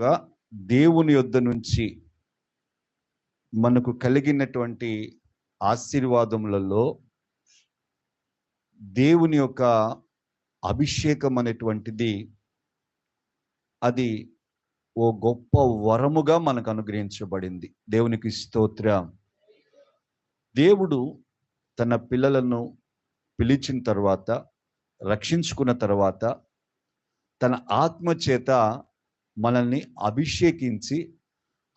గా దేవుని యొద్ద నుంచి మనకు కలిగినటువంటి ఆశీర్వాదములలో దేవుని యొక్క అభిషేకం అనేటువంటిది అది ఓ గొప్ప వరముగా మనకు అనుగ్రహించబడింది. దేవునికి స్తోత్రం. దేవుడు తన పిల్లలను పిలిచిన తర్వాత రక్షించుకున్న తర్వాత తన ఆత్మ చేత మనల్ని అభిషేకించి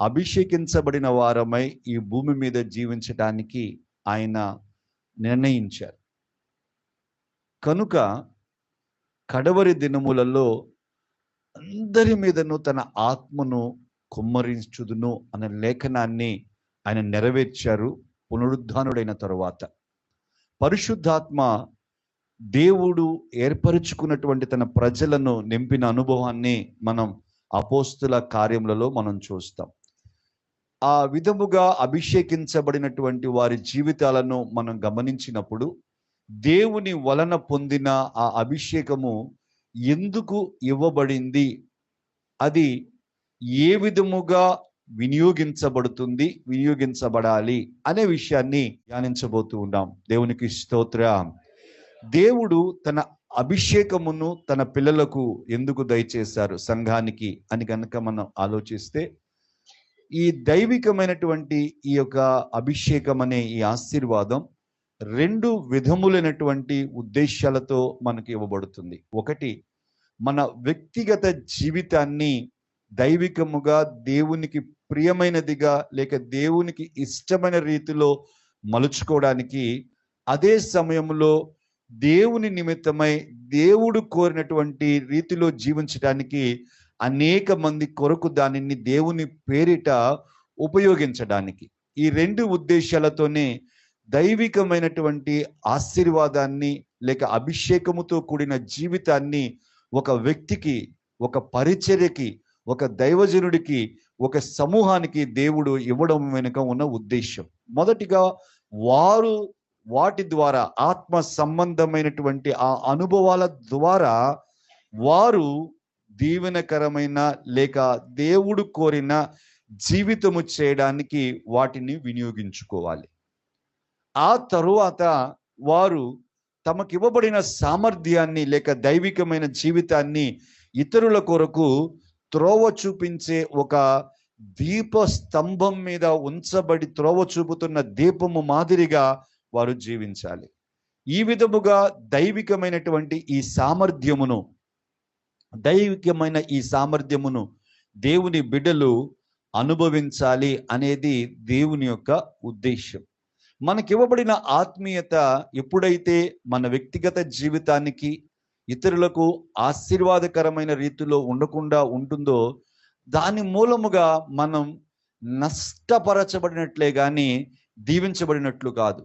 అభిషేకించబడిన వారమై ఈ భూమి మీద జీవించడానికి ఆయన నిర్ణయించారు. కనుక కడవరి దినములలో అందరి మీదను తన ఆత్మను కుమ్మరించుదును అనే లేఖనాన్ని ఆయన నెరవేర్చారు పునరుద్ధానుడైన తరువాత. పరిశుద్ధాత్మ దేవుడు ఏర్పరుచుకున్నటువంటి తన ప్రజలను నింపిన అనుభవాన్ని మనం అపోస్తుల కార్యములలో మనం చూస్తాం. ఆ విధముగా అభిషేకించబడినటువంటి వారి జీవితాలను మనం గమనించినప్పుడు దేవుని వలన పొందిన ఆ అభిషేకము ఎందుకు ఇవ్వబడింది? అది ఏ విధముగా వినియోగించబడుతుంది వినియోగించబడాలి అనే విషయాన్ని ధ్యానించబోతూ ఉన్నాం. దేవునికి స్తోత్ర. దేవుడు తన అభిషేకమును తన పిల్లలకు ఎందుకు దయచేశారు సంఘానికి అని కనుక మనం ఆలోచిస్తే ఈ దైవికమైనటువంటి ఈ యొక్క అభిషేకం అనే ఈ ఆశీర్వాదం రెండు విధములైనటువంటి ఉద్దేశాలతో మనకి ఇవ్వబడుతుంది. ఒకటి మన వ్యక్తిగత జీవితాన్ని దైవికముగా దేవునికి ప్రియమైనదిగా లేక దేవునికి ఇష్టమైన రీతిలో మలుచుకోవడానికి అదే సమయంలో దేవుని నిమిత్తమై దేవుడు కోరినటువంటి రీతిలో జీవించడానికి అనేక మంది కొరకు దానిని దేవుని పేరిట ఉపయోగించడానికి. ఈ రెండు ఉద్దేశాలతోనే దైవికమైనటువంటి ఆశీర్వాదాన్ని లేక అభిషేకముతో కూడిన జీవితాన్ని ఒక వ్యక్తికి ఒక పరిచర్యకి ఒక దైవజనుడికి ఒక సమూహానికి దేవుడు ఇవ్వడం వెనుక ఉన్న ఉద్దేశం మొదటిగా వారు వాటి ద్వారా ఆత్మ సంబంధమైనటువంటి ఆ అనుభవాల ద్వారా వారు దీవెనకరమైన లేక దేవుడు కోరిన జీవితము చేయడానికి వాటిని వినియోగించుకోవాలి. ఆ తరువాత వారు తమకివ్వబడిన సామర్థ్యాన్ని లేక దైవికమైన జీవితాన్ని ఇతరుల కొరకు త్రోవ చూపించే ఒక దీప స్తంభం మీద ఉంచబడి త్రోవ చూపుతున్న దీపము మాదిరిగా వారు జీవించాలి. ఈ విధముగా దైవికమైనటువంటి ఈ సామర్థ్యమును దైవికమైన ఈ సామర్థ్యమును దేవుని బిడ్డలు అనుభవించాలి అనేది దేవుని యొక్క ఉద్దేశం మనకివ్వబడిన ఆత్మీయత ఎప్పుడైతే మన వ్యక్తిగత జీవితానికి ఇతరులకు ఆశీర్వాదకరమైన రీతిలో ఉండకుండా ఉంటుందో దాని మూలముగా మనం నష్టపరచబడినట్లే కానీ దీవించబడినట్లు కాదు.